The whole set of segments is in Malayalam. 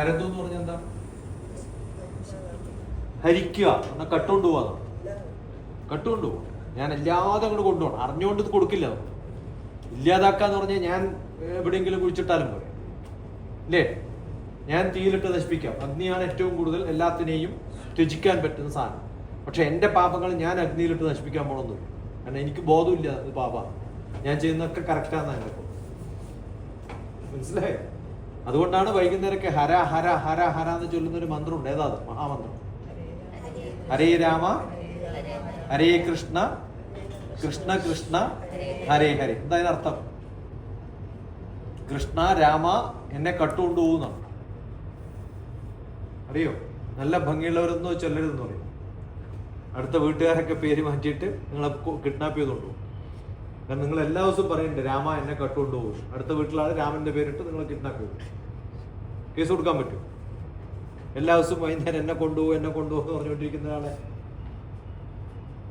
ഹരതു എന്ന് പറഞ്ഞാൽ എന്താ? ഹരിക്കുക. എന്നാ കട്ടുകൊണ്ട് പോവാ കട്ടുകൊണ്ട് പോവാ. ഞാൻ എല്ലാതെ അങ്ങോട്ട് കൊണ്ടുപോകണം അറിഞ്ഞുകൊണ്ട് കൊടുക്കില്ല. ഇല്ലാതാക്കാന്ന് പറഞ്ഞാൽ ഞാൻ എവിടെയെങ്കിലും കുഴിച്ചിട്ടാലും പോരെ. അല്ലേ ഞാൻ തീയിലിട്ട് നശിപ്പിക്കാം. അഗ്നിയാണ് ഏറ്റവും കൂടുതൽ എല്ലാത്തിനെയും ത്യജിക്കാൻ പറ്റുന്ന സാധനം. പക്ഷെ എന്റെ പാപങ്ങൾ ഞാൻ അഗ്നിയിലിട്ട് നശിപ്പിക്കാൻ പോകണമെന്നില്ല കാരണം എനിക്ക് ബോധമില്ല ഇത് പാപ. ഞാൻ ചെയ്യുന്നതൊക്കെ കറക്റ്റാന്നാണ് മനസ്സിലായോ? അതുകൊണ്ടാണ് വൈകുന്നേരമൊക്കെ ഹര ഹര ഹര ഹര എന്ന് ചൊല്ലുന്ന ഒരു മന്ത്രമുണ്ട്. ഏതാ മഹാമന്ത്രം. ഹരേ രാമ ഹരേ കൃഷ്ണ കൃഷ്ണ കൃഷ്ണ ഹരേ ഹരേ. എന്താ അർത്ഥം? കൃഷ്ണ രാമ എന്നെ കട്ടുകൊണ്ടു പോകുന്നാണ് അറിയോ? നല്ല ഭംഗിയുള്ളവരൊന്നും ചൊല്ലരുതെന്ന് പറയും. അടുത്ത വീട്ടുകാരൊക്കെ പേര് മാറ്റിയിട്ട് നിങ്ങളെ കിഡ്നാപ്പ് ചെയ്തുകൊണ്ട് പോകും കാരണം നിങ്ങൾ എല്ലാ ദിവസവും പറയുന്നുണ്ട് രാമ എന്നെ കട്ടുകൊണ്ട് പോകും. അടുത്ത വീട്ടിലാണ് രാമന്റെ പേരിട്ട് നിങ്ങൾ കിഡ്നാപ്പ് കേസ് കൊടുക്കാൻ പറ്റും. എല്ലാ ദിവസവും വൈകുന്നേരം എന്നെ കൊണ്ടുപോകും എന്നെ കൊണ്ടുപോകും എന്ന് പറഞ്ഞുകൊണ്ടിരിക്കുന്ന ആളെ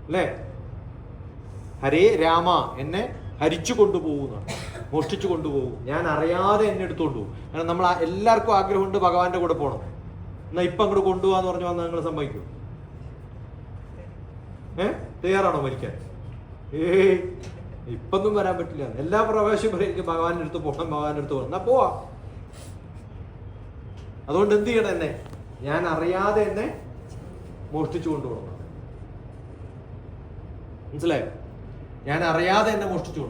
അല്ലേ? ഹരേ രാമ എന്നെ ഹരിച്ചു കൊണ്ടുപോകുന്നതാണ് മോഷ്ടിച്ചു കൊണ്ടുപോകും. ഞാൻ അറിയാതെ എന്നെ എടുത്തുകൊണ്ട് പോകും. കാരണം നമ്മൾ എല്ലാവർക്കും ആഗ്രഹമുണ്ട് ഭഗവാന്റെ കൂടെ പോകണം എന്നാ ഇപ്പൊ അങ്ങോട്ട് കൊണ്ടുപോകാന്ന് പറഞ്ഞു വന്നാൽ നിങ്ങൾ സമ്മതിക്കും. ഏ? തയ്യാറാണോ മരിക്കാൻ? ഏയ്. ഇപ്പൊന്നും വരാൻ പറ്റില്ല. എല്ലാ പ്രാവശ്യവും പറയും എനിക്ക് ഭഗവാന്റെ അടുത്ത് പോകണം ഭഗവാന്റെ അടുത്ത് പോകണം എന്നാ പോവാ. അതുകൊണ്ട് എന്ത് ചെയ്യണം എന്നെ? ഞാൻ അറിയാതെ എന്നെ മോഷ്ടിച്ചു കൊണ്ടുപോകണം. മനസ്സിലായോ? ഞാൻ അറിയാതെ എന്നെ മോഷ്ടിച്ചു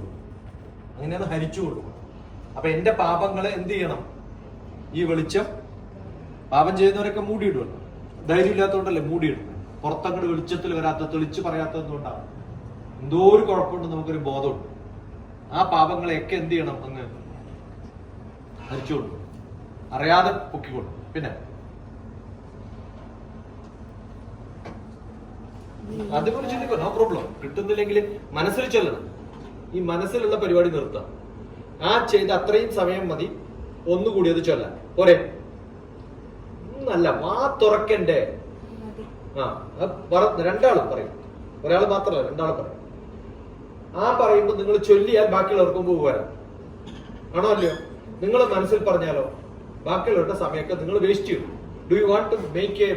അങ്ങനെ അത് ഹരിച്ചു കൊണ്ടുപോകണം. അപ്പൊ എന്റെ പാപങ്ങളെ എന്ത് ചെയ്യണം? ഈ വെളിച്ചം പാപം ചെയ്യുന്നവരൊക്കെ മൂടിയിടുമല്ലോ ധൈര്യം ഇല്ലാത്തതുകൊണ്ടല്ലേ മൂടിയിടുന്നത്? പുറത്തങ്ങോട്ട് വെളിച്ചത്തിൽ വരാത്ത തെളിച്ച് പറയാത്തതുകൊണ്ടാണ് എന്തോ ഒരു കുഴപ്പമുണ്ട് നമുക്കൊരു ബോധമുണ്ട്. ആ പാപങ്ങളെയൊക്കെ എന്ത് ചെയ്യണം അങ്ങ്? ഭരിച്ചുകൊണ്ടു അറിയാതെ പൊക്കിക്കൊണ്ടു പിന്നെ? അതുപോലെ ചിന്തിക്കോ നോ പ്രോബ്ലം കിട്ടുന്നില്ലെങ്കിൽ മനസ്സിൽ ചെല്ലണം. ഈ മനസ്സിലുള്ള പരിപാടി നിർത്താം. ആ ചെയ്ത അത്രയും സമയം മതി. ഒന്നുകൂടി അത് ചൊല്ലാൻ പോരെ. അല്ല വാ തുറക്കണ്ടേ? ആ രണ്ടാളും പറയും. ഒരാൾ മാത്രമല്ല രണ്ടാളും പറയും. ആ പറയുമ്പോൾ നിങ്ങൾ ചൊല്ലിയാൽ ബാക്കിയുള്ളവർക്കും പോകും വരാം ആണോ അല്ലയോ? നിങ്ങൾ മനസ്സിൽ പറഞ്ഞാലോ ബാക്കിയുള്ളവരുടെ സമയമൊക്കെ നിങ്ങൾ വേസ്റ്റ് ചെയ്യും. Do you want to make a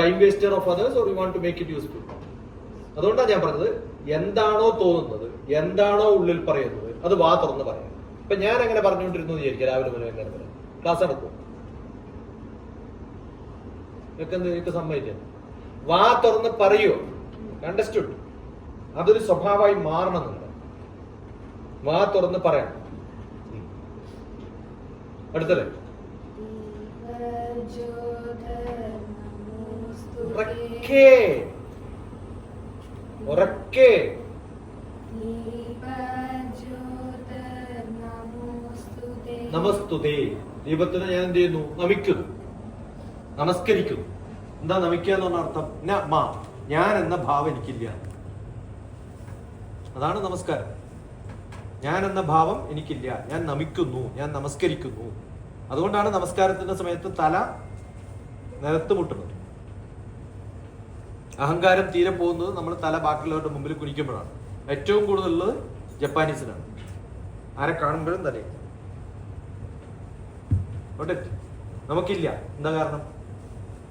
time waster of others or you want to make it useful അതുകൊണ്ടാണ് ഞാൻ പറഞ്ഞത് എന്താണോ തോന്നുന്നത് എന്താണോ ഉള്ളിൽ പറയുന്നത് അത് വാ തുറന്ന് പറയാം. ഇപ്പൊ ഞാൻ അങ്ങനെ പറഞ്ഞുകൊണ്ടിരുന്നു വിചാരിക്കുക രാവിലെ മുതൽ എങ്ങനെ ക്ലാസ് നടക്കും ഇതൊക്കെ എന്ത് ഇതൊക്കെ സമ്മതിക്കാം. വാ തുറന്ന് പറയോ? അണ്ടർസ്റ്റുഡ് അതൊരു സ്വഭാവമായി മാറണമെന്നുണ്ട്. വാ തുറന്ന് പറയാം. അടുത്തല്ലേ? ഉറക്കെ. ഉറക്കെ. നമസ്തുതേ. ദീപത്തിന് ഞാൻ എന്ത് ചെയ്യുന്നു? നമിക്കുന്നു. നമസ്കരിക്കുന്നു. എന്താ നമിക്കുക എന്ന് പറഞ്ഞ അർത്ഥം? ഞാൻ എന്ന ഭാവം എനിക്കില്ല. അതാണ് നമസ്കാരം. ഞാൻ എന്ന ഭാവം എനിക്കില്ല. ഞാൻ നമിക്കുന്നു. ഞാൻ നമസ്കരിക്കുന്നു. അതുകൊണ്ടാണ് നമസ്കാരത്തിന്റെ സമയത്ത് തല നിരത്ത് മുട്ടുന്നത്. അഹങ്കാരം തീരെ പോകുന്നത് നമ്മൾ തല ബാക്കിയുള്ളവരുടെ മുമ്പിൽ കുനിക്കുമ്പോഴാണ്. ഏറ്റവും കൂടുതൽ ഉള്ളത് ജപ്പാനീസിനാണ് ആരെ കാണുമ്പോഴും തലേ നമുക്കില്ല. എന്താ കാരണം?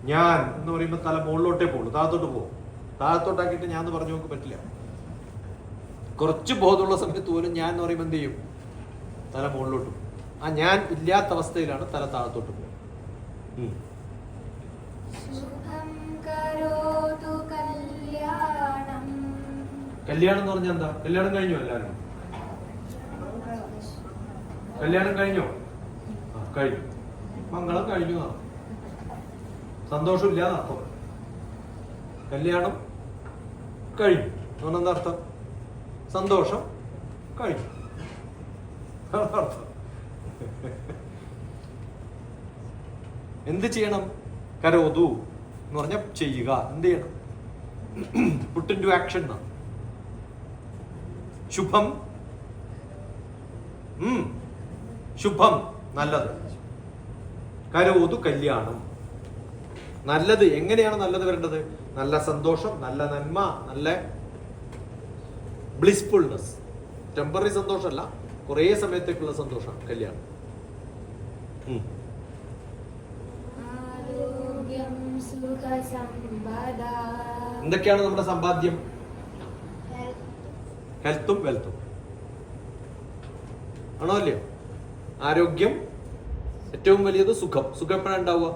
ഞാൻ എന്ന് പറയുമ്പോൾ തല മുകളിലോട്ടേ പോകുള്ളൂ താഴത്തോട്ട് പോകും താഴത്തോട്ടാക്കിയിട്ട് ഞാൻ എന്ന് പറഞ്ഞു നോക്ക് പറ്റില്ല. കുറച്ച് ബോധമുള്ള സമയത്ത് പോലും ഞാൻ എന്ന് പറയുമ്പോൾ എന്ത് ചെയ്യും? തല മുകളിലോട്ട് ആ ഞാൻ ഇല്ലാത്ത അവസ്ഥയിലാണ് തല താഴത്തോട്ട് പോകും കല്യാണം. എന്ന് പറഞ്ഞാൽ എന്താ? കല്യാണം കഴിഞ്ഞോ എല്ലാവരും? കല്യാണം കഴിഞ്ഞോ? കഴിഞ്ഞു. മംഗളം കഴിഞ്ഞു എന്നാണ് സന്തോഷമില്ലാന്ന് അർത്ഥം. കല്യാണം കഴിഞ്ഞു. അതുകൊണ്ട് എന്താ അർത്ഥം? സന്തോഷം കഴിഞ്ഞു. എന്ത് ചെയ്യണം? കരോതു എന്ന് പറഞ്ഞാൽ ചെയ്യുക. എന്ത് ചെയ്യണം? പുട്ട് ഇൻ ടു ആക്ഷൻ ശുഭം. ശുഭം. നല്ലത്. കരോതു കല്യാണം. നല്ലത്. എങ്ങനെയാണ് നല്ലത് വരേണ്ടത്? നല്ല സന്തോഷം നല്ല നന്മ നല്ല ബ്ലിസ്ഫുൾനെസ് ടെമ്പററി സന്തോഷമല്ല കുറേ സമയത്തേക്കുള്ള സന്തോഷം കല്യാണം. എന്തൊക്കെയാണ് നമ്മുടെ സമ്പാദ്യം? ഹെൽത്തും വെൽത്തും ആണോ അല്ലയോ? ആരോഗ്യം ഏറ്റവും വലിയത് സുഖം. സുഖം എപ്പോഴാണ് ഉണ്ടാവുക?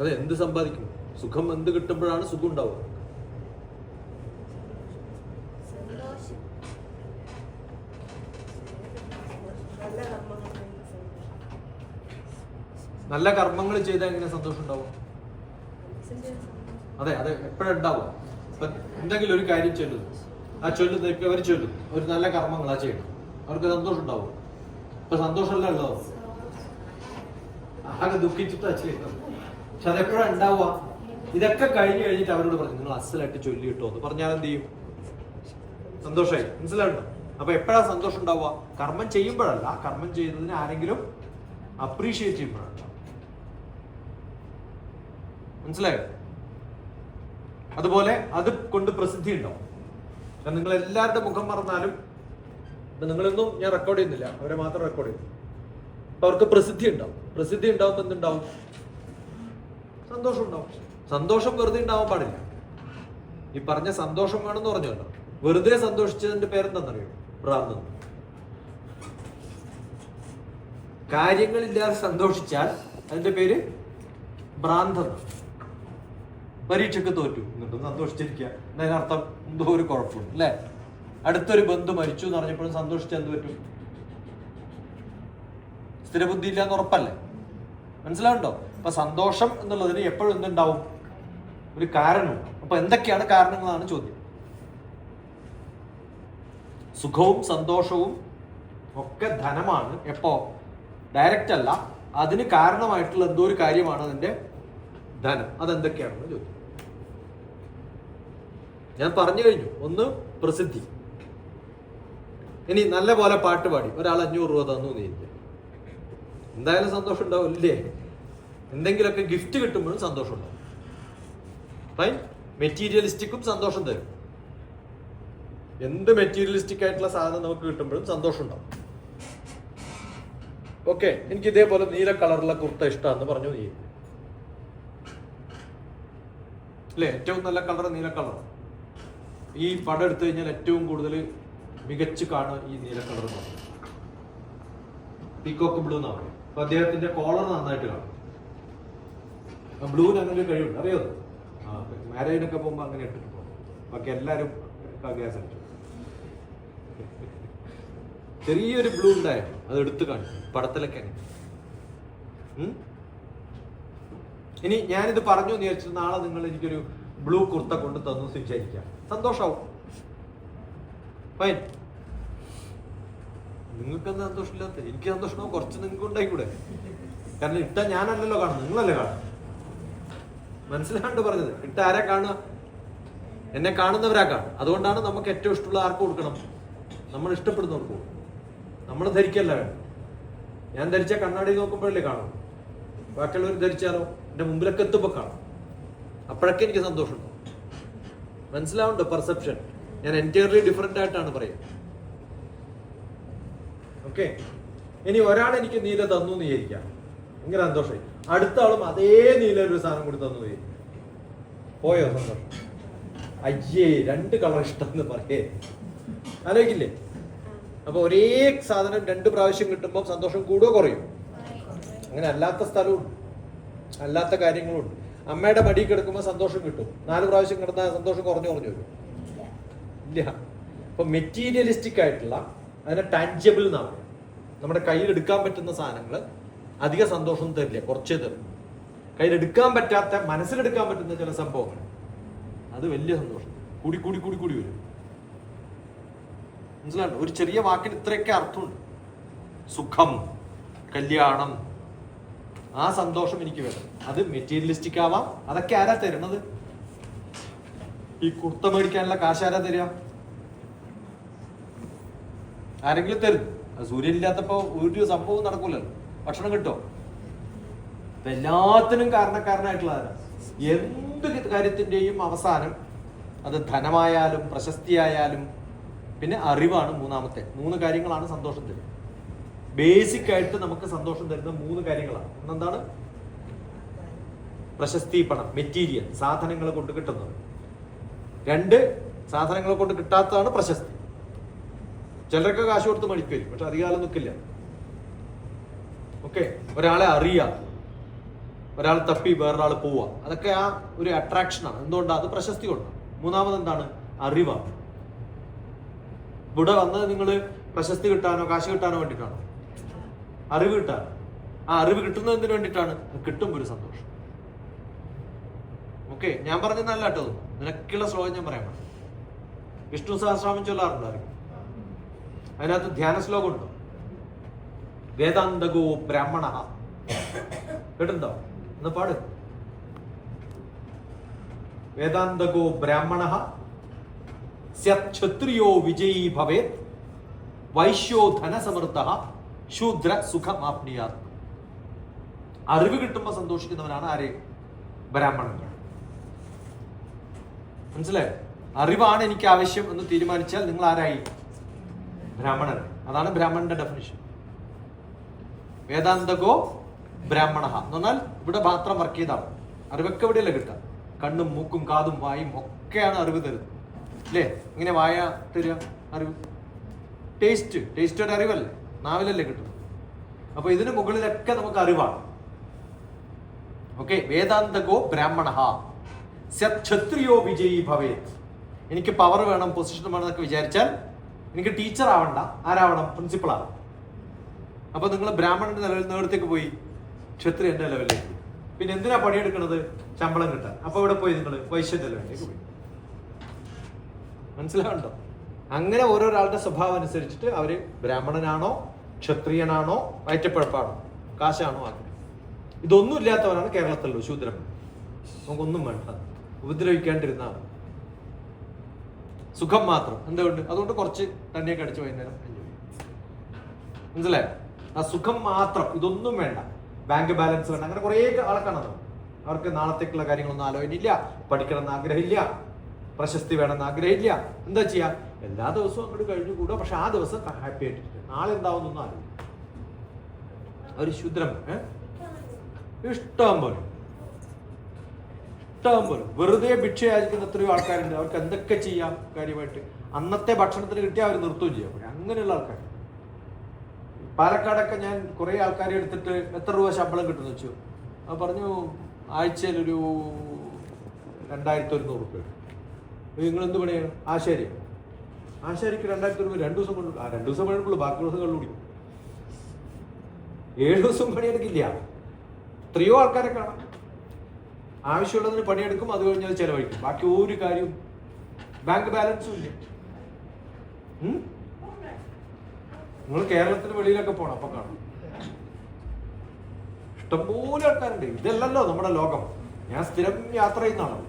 അതെ എന്ത് സമ്പാദിക്കും? സുഖം എന്ത് കിട്ടുമ്പോഴാണ് സുഖം ഉണ്ടാവുക? നല്ല കർമ്മങ്ങൾ ചെയ്താൽ എങ്ങനെ സന്തോഷം ഉണ്ടാവും? അതെ അതെ എപ്പോഴുണ്ടാവും ഉണ്ടാവും എന്തെങ്കിലും ഒരു കാര്യം ചൊല്ലുന്നു ആ ചൊല്ലുന്ന ഇപ്പൊ അവർ ചൊല്ലും. ഒരു നല്ല കർമ്മങ്ങളാ ചെയ്യണം. അവർക്ക് സന്തോഷം ഉണ്ടാവും. ഇപ്പൊ സന്തോഷമല്ല ഉള്ളതോ ആകെ ദുഃഖിച്ചിട്ടാ ചെയ്യുന്നത് പക്ഷെ അതെപ്പോഴാണ് ഉണ്ടാവുക? ഇതൊക്കെ കഴിഞ്ഞു കഴിഞ്ഞിട്ട് അവരോട് പറഞ്ഞു നിങ്ങൾ അസലായിട്ട് ചൊല്ലി കിട്ടോ എന്ന് പറഞ്ഞാൽ എന്ത് ചെയ്യും? സന്തോഷമായി മനസ്സിലായിട്ടോ അപ്പൊ എപ്പോഴാ സന്തോഷം ഉണ്ടാവുക? കർമ്മം ചെയ്യുമ്പോഴല്ല. കർമ്മം ചെയ്യുന്നതിന് ആരെങ്കിലും അപ്രീഷിയേറ്റ് ചെയ്യുമ്പോഴാണ്. മനസ്സിലായോ? അതുപോലെ അത് കൊണ്ട് പ്രസിദ്ധി ഉണ്ടാവും. നിങ്ങൾ എല്ലാവരുടെ മുഖം മറന്നാലും നിങ്ങളൊന്നും ഞാൻ റെക്കോർഡ് ചെയ്യുന്നില്ല. അവരെ മാത്രം റെക്കോർഡ് ചെയ്യുന്നു. അപ്പൊ അവർക്ക് പ്രസിദ്ധി ഉണ്ടാവും. പ്രസിദ്ധി ഉണ്ടാവുമ്പോൾ എന്തുണ്ടാവും? സന്തോഷം ഉണ്ടാവും. സന്തോഷം വെറുതെ ഉണ്ടാവാൻ പാടില്ല. ഈ പറഞ്ഞ സന്തോഷം വേണമെന്ന് പറഞ്ഞല്ലോ വെറുതെ സന്തോഷിച്ചതിന്റെ പേരെന്താണെന്നറിയോ? പ്രാർത്ഥന കാര്യങ്ങളില്ലാതെ സന്തോഷിച്ചാൽ അതിന്റെ പേര് ഭ്രാന്തം പരീക്ഷയ്ക്ക് തോറ്റു. എന്നിട്ടും സന്തോഷിച്ചിരിക്കുക. അതിനർത്ഥം എന്തോ ഒരു കുഴപ്പമുണ്ട് അല്ലേ? അടുത്തൊരു ബന്ധു മരിച്ചു എന്ന് പറഞ്ഞപ്പോഴും സന്തോഷിച്ചാൽ എന്ത് പറ്റും? സ്ഥിരബുദ്ധി ഇല്ല എന്ന് ഉറപ്പല്ലേ? മനസ്സിലാവുണ്ടോ അപ്പൊ സന്തോഷം എന്നുള്ളതിന് എപ്പോഴും എന്തുണ്ടാവും? ഒരു കാരണം അപ്പൊ എന്തൊക്കെയാണ് കാരണങ്ങളാണ് ചോദ്യം? സുഖവും സന്തോഷവും ഒക്കെ ധനമാണ്. എപ്പോ? ഡയറക്റ്റ് അല്ല. അതിന് കാരണമായിട്ടുള്ള എന്തോ ഒരു കാര്യമാണ് അതിന്റെ ധനം? അതെന്തൊക്കെയാണെന്ന് ചോദ്യം ഞാൻ പറഞ്ഞു കഴിഞ്ഞു. ഒന്ന് പ്രസിദ്ധി. ഇനി നല്ല പോലെ പാട്ട് പാടി. ഒരാൾ അഞ്ഞൂറ് രൂപ തന്നു നീരില്ല എന്തായാലും സന്തോഷം ഉണ്ടാവും ഇല്ലേ എന്തെങ്കിലുമൊക്കെ ഗിഫ്റ്റ് കിട്ടുമ്പോഴും സന്തോഷം ഉണ്ടാവും ഫൈൻ മെറ്റീരിയലിസ്റ്റിക്കും സന്തോഷം തരും. എന്ത് മെറ്റീരിയലിസ്റ്റിക് ആയിട്ടുള്ള സാധനം നമുക്ക് കിട്ടുമ്പോഴും സന്തോഷം ഉണ്ടാവും. ഓക്കെ എനിക്ക് ഇതേപോലെ നീല കളറുള്ള കുർത്ത ഇഷ്ടമാണെന്ന് പറഞ്ഞു നീ. അല്ലേ ഏറ്റവും നല്ല കളർ നീല കളർ. ഈ പടം എടുത്തു കഴിഞ്ഞാൽ ഏറ്റവും കൂടുതൽ മികച്ചു കാണുക ഈ നീല കളർ പീക്കോക്ക് ബ്ലൂ എന്നാണ് അപ്പൊ അദ്ദേഹത്തിന്റെ കോളർ നന്നായിട്ട് കാണും. ബ്ലൂവിന് അങ്ങനെ കഴിവുണ്ട്. അറിയോ? ആ മാരേജിനൊക്കെ പോകുമ്പോൾ അങ്ങനെ ഇട്ടിട്ട് പോകും. ബാക്കി എല്ലാവരും ഗ്യാസ് അടിച്ചു. ചെറിയൊരു ബ്ലൂ ഉണ്ടായിരുന്നു. അത് എടുത്തു കാണിച്ചു. പടത്തിലൊക്കെ? ഇനി ഞാനിത് പറഞ്ഞു എന്ന് വിചാരിച്ചു നാളെ നിങ്ങൾ എനിക്കൊരു ബ്ലൂ കുർത്ത കൊണ്ട് തന്നു വിചാരിക്കാം. സന്തോഷാവും. ഫൈൻ നിങ്ങൾക്ക് എന്താ സന്തോഷമില്ലാത്ത എനിക്ക് സന്തോഷമാവും. കുറച്ച് നിങ്ങൾക്ക് ഉണ്ടായിക്കൂടെ കാരണം ഇട്ട ഞാനല്ലല്ലോ കാണുന്നത്. നിങ്ങളല്ലേ കാണുന്നത്? മനസ്സിലാണ്ട് പറഞ്ഞത്. ഇട്ട ആരാ കാണുക? എന്നെ കാണുന്നവരാ കാണും അതുകൊണ്ടാണ് നമുക്ക് ഏറ്റവും ഇഷ്ടമുള്ള ആർക്ക് കൊടുക്കണം? നമ്മൾ ഇഷ്ടപ്പെടുന്നവർക്ക് നമ്മൾ ധരിക്കല്ല ഞാൻ ധരിച്ച കണ്ണാടി നോക്കുമ്പോഴല്ലേ കാണും? ബാക്കിയുള്ളവർ ധരിച്ചാലോ? എന്റെ മുമ്പിലൊക്കെ എത്തുമ്പോൾ കാണും. അപ്പോഴൊക്കെ എനിക്ക് സന്തോഷമുണ്ട് മനസ്സിലാവുണ്ട് പെർസെപ്ഷൻ ഞാൻ എന്റയർലി ഡിഫറെന്റ് ആയിട്ടാണ് പറയുക. ഓക്കെ ഇനി ഒരാൾ എനിക്ക് നീല തന്നു എന്ന് വിചാരിക്കാം. ഭയങ്കര സന്തോഷമായി. അടുത്ത ആളും അതേ നീല ഒരു സാധനം കൂടി തന്നു പോയി. പോയോ സന്തോഷം? അയ്യേ രണ്ട് കളർ ഇഷ്ടം എന്ന് പറയേ. ആലോചിക്കില്ലേ? അപ്പൊ ഒരേ സാധനം രണ്ട് പ്രാവശ്യം കിട്ടുമ്പോൾ സന്തോഷം കൂടുകയോ കുറയും? അങ്ങനെ അല്ലാത്ത സ്ഥലവും അല്ലാത്ത കാര്യങ്ങളും ഉണ്ട്. അമ്മയുടെ മടി കിടക്കുമ്പോൾ സന്തോഷം കിട്ടും. നാല് പ്രാവശ്യം കിടന്നാൽ സന്തോഷം കുറഞ്ഞു കുറഞ്ഞു വരും. ഇല്ല. അപ്പൊ മെറ്റീരിയലിസ്റ്റിക് ആയിട്ടുള്ള അതിനെ ടാൻജബിൾ എന്നാണ്. നമ്മുടെ കയ്യിൽ എടുക്കാൻ പറ്റുന്ന സാധനങ്ങൾ അധിക സന്തോഷം തരില്ല കുറച്ചേ തരും. കയ്യിലെടുക്കാൻ പറ്റാത്ത മനസ്സിലെടുക്കാൻ പറ്റുന്ന ചില സംഭവങ്ങൾ. അത് വലിയ സന്തോഷം. കൂടി കൂടി കൂടി കൂടി വരും. മനസ്സിലാണ്ട് ഒരു ചെറിയ വാക്കിന് ഇത്രയൊക്കെ അർത്ഥമുണ്ട്. സുഖം കല്യാണം ആ സന്തോഷം എനിക്ക് വേണം. അത് മെറ്റീരിയലിസ്റ്റിക് ആവാം. അതൊക്കെ ആരാ തരുന്നത് ഈ കുർത്ത മേടിക്കാനുള്ള കാശ് ആരാ തരിക? ആരെങ്കിലും തരും. സൂര്യനില്ലാത്തപ്പോ ഒരു സംഭവം നടക്കൂലല്ലോ. ഭക്ഷണം കിട്ടോ? എല്ലാത്തിനും കാരണക്കാരനായിട്ടുള്ള എന്ത് കാര്യത്തിന്റെയും അവസാനം അത് ധനമായാലും പ്രശസ്തിയായാലും പിന്നെ അറിവാണ് മൂന്നാമത്തെ. മൂന്ന് കാര്യങ്ങളാണ് സന്തോഷത്തിൽ ബേസിക് ആയിട്ട് നമുക്ക് സന്തോഷം തരുന്ന മൂന്ന് കാര്യങ്ങളാണ്. ഒന്നെന്താണ് പ്രശസ്തി പണം മെറ്റീരിയൽ സാധനങ്ങൾ കൊണ്ട് കിട്ടുന്നത്. രണ്ട് സാധനങ്ങളെ കൊണ്ട് കിട്ടാത്തതാണ് പ്രശസ്തി. ചിലരൊക്കെ കാശ് കൊടുത്ത് മടിക്കുമായിരിക്കും പക്ഷെ അധികാലം നിൽക്കില്ല. ഓക്കെ ഒരാളെ അറിയാം ഒരാൾ തപ്പി വേറൊരാൾ പോവുക അതൊക്കെ ആ ഒരു അട്രാക്ഷനാണ് എന്തുകൊണ്ടാണ് അത് പ്രശസ്തി കൊണ്ടാണ് മൂന്നാമത് എന്താണ് അറിവാണ് ഇവിടെ വന്നത് നിങ്ങൾ പ്രശസ്തി കിട്ടാനോ കാശ് കിട്ടാനോ വേണ്ടിയിട്ടാണോ അറിവ് കിട്ടാൻ. ആ അറിവ് കിട്ടുന്നത് എന്തിനു വേണ്ടിയിട്ടാണ് കിട്ടുമ്പോൾ ഒരു സന്തോഷം. ഓക്കെ ഞാൻ പറഞ്ഞതല്ല കേട്ടോ. നിനക്കുള്ള ശ്ലോകം ഞാൻ പറയാൻ വിഷ്ണു സഹസ്രാമം ചൊല്ലാറുണ്ടോ അതിനകത്ത് ധ്യാന ശ്ലോകം ഉണ്ടോ? വേദാന്തകോ ബ്രാഹ്മണ. കേട്ടിട്ടുണ്ടോ? ഒന്ന് പാട്. വേദാന്തകോ ബ്രാഹ്മണ. ക്ഷത്രിയോ വിജയീ ഭവേത്. വൈശ്യോ ധനസമൃദ്ധ. ശൂദ്ര സുഖമാപ്നിയാത്. അറിവ് കിട്ടുമ്പോൾ സന്തോഷിക്കുന്നവനാണ് ആര്? ബ്രാഹ്മണൻ. മനസ്സിലായോ? അറിവാണ് എനിക്ക് ആവശ്യം എന്ന് തീരുമാനിച്ചാൽ നിങ്ങൾ ആരായി? ബ്രാഹ്മണൻ. അതാണ് ബ്രാഹ്മണന്റെ ഡെഫിനിഷൻ വേദാന്തകോ ബ്രാഹ്മണ എന്ന് പറഞ്ഞാൽ ഇവിടെ മാത്രം വർക്ക് ചെയ്താണ്. അറിവൊക്കെ ഇവിടെയല്ല കിട്ടുക. കണ്ണും മൂക്കും കാതും വായും ഒക്കെയാണ് അറിവ് തരുന്നത്. അല്ലേ? ഇങ്ങനെ വായ തരിക അറിവ്. ടേസ്റ്റ് ടേസ്റ്റ് ഒരു അറിവല്ലേ? നാവിലല്ലേ കിട്ടും അപ്പൊ ഇതിന് മുകളിലൊക്കെ നമുക്ക് അറിവാണ്. ഓക്കെ വേദാന്തകോ ബ്രാഹ്മണ. ക്ഷത്രിയോ വിജയി ഭവേ എനിക്ക് പവർ വേണം പൊസിഷൻ വേണം എന്നൊക്കെ വിചാരിച്ചാൽ എനിക്ക് ടീച്ചർ ആവണ്ട ആരാവണം? പ്രിൻസിപ്പൾ ആവണം. അപ്പൊ നിങ്ങൾ ബ്രാഹ്മണന്റെ നിലവിൽ നേടത്തേക്ക് പോയി. ക്ഷത്രിയന്റെ ലെവലിലേക്ക് പിന്നെ എന്തിനാ പണിയെടുക്കുന്നത്? ശമ്പളം കിട്ടാൻ. അപ്പൊ ഇവിടെ പോയി നിങ്ങൾ വൈശ്യന്റെ ലെവലിലേക്ക് പോയി. മനസ്സിലാവുണ്ടോ അങ്ങനെ ഓരോരാളുടെ സ്വഭാവം അനുസരിച്ചിട്ട് അവർ ബ്രാഹ്മണനാണോ ക്ഷത്രിയനാണോ വയറ്റപ്പഴപ്പാണോ കാശാണോ ആഗ്രഹം. ഇതൊന്നും ഇല്ലാത്തവരാണ് കേരളത്തിലുള്ള ശൂദ്രൻ നമുക്കൊന്നും വേണ്ട. ഉപദ്രവിക്കാണ്ടിരുന്നാൽ. സുഖം മാത്രം. എന്തുകൊണ്ട്? അതുകൊണ്ട് കുറച്ച് തന്നെയൊക്കെ അടിച്ച് വൈകുന്നേരം മനസ്സിലായോ? ആ സുഖം മാത്രം ഇതൊന്നും വേണ്ട. ബാങ്ക് ബാലൻസ് വേണ്ട. അങ്ങനെ കുറേ കാണുന്നു. അവർക്ക് നാളത്തേക്കുള്ള കാര്യങ്ങളൊന്നും ആലോചനയില്ല. പഠിക്കണം എന്ന് ആഗ്രഹമില്ല. പ്രശസ്തി വേണമെന്ന് ആഗ്രഹമില്ല. എന്താ ചെയ്യാ? എല്ലാ ദിവസവും അങ്ങോട്ട് കഴിഞ്ഞു കൂടുക പക്ഷെ ആ ദിവസം ഹാപ്പി ആയിട്ടിരിക്കുക. നാളെ എന്താവുന്നൊന്നും ആലോചിക്കും ഒരു ശുദ്രം. ഇഷ്ടം പോലെ. ഇഷ്ടം പോലെ. വെറുതെ ഭിക്ഷ യാചിക്കുന്ന എത്രയോ ആൾക്കാരുണ്ട്. അവർക്ക് എന്തൊക്കെ ചെയ്യാം കാര്യമായിട്ട്. അന്നത്തെ ഭക്ഷണത്തിന് കിട്ടിയാൽ അവർ നിർത്തുകയും ചെയ്യാം. അങ്ങനെയുള്ള ആൾക്കാർ പാലക്കാടൊക്കെ ഞാൻ കുറേ ആൾക്കാരെ എടുത്തിട്ട് എത്ര രൂപ ശമ്പളം കിട്ടുന്നു വെച്ചു. അത് പറഞ്ഞു ആഴ്ചയിൽ ഒരു രണ്ടായിരത്തി ഒരുന്നൂറ് റുപ്യ നിങ്ങൾ എന്ത് പണിയാണ് ആശാരി. ആശാരിക്ക് രണ്ടായിരത്തി ഒരുന്നൂറ് രണ്ട് ദിവസം കൊണ്ട് ആ രണ്ട് ദിവസം പണിയെടുക്കുള്ളൂ ബാക്കി ദിവസങ്ങളിൽ കൂടി ഏഴ് ദിവസം പണിയെടുക്കില്ല എത്രയോ ആൾക്കാരെ കാണാം. ആവശ്യമുള്ളതിന് പണിയെടുക്കും അത് കഴിഞ്ഞാൽ ചെലവഴിക്കും. ബാക്കി ഒരു കാര്യവും ബാങ്ക് ബാലൻസും ഇല്ല. നിങ്ങൾ കേരളത്തിന് വെളിയിലൊക്കെ പോണം അപ്പൊ കാണും. ഇഷ്ടംപോലെ ആൾക്കാരുണ്ട്. ഇതല്ലല്ലോ നമ്മുടെ ലോകം. ഞാൻ സ്ഥിരം യാത്ര ചെയ്യുന്ന ആളാണ്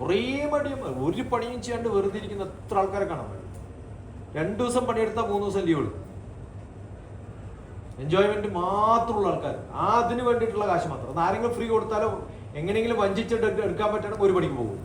കുറേ മടിയും ഒരു പണിയും ചെയ്യാണ്ട് വെറുതെ ഇരിക്കുന്ന എത്ര ആൾക്കാരെ കാണാൻ പറ്റും? രണ്ടു ദിവസം പണിയെടുത്താൽ മൂന്ന് ദിവസം ലീവ് എൻജോയ്മെന്റ് മാത്രമുള്ള ആൾക്കാർ ആ അതിന് വേണ്ടിയിട്ടുള്ള കാശ് മാത്രം. ആരെങ്കിലും ഫ്രീ കൊടുത്താലോ എങ്ങനെയെങ്കിലും വഞ്ചിച്ചിട്ട് എടുക്കാൻ പറ്റണം ഒരു പണിക്ക് പോകും.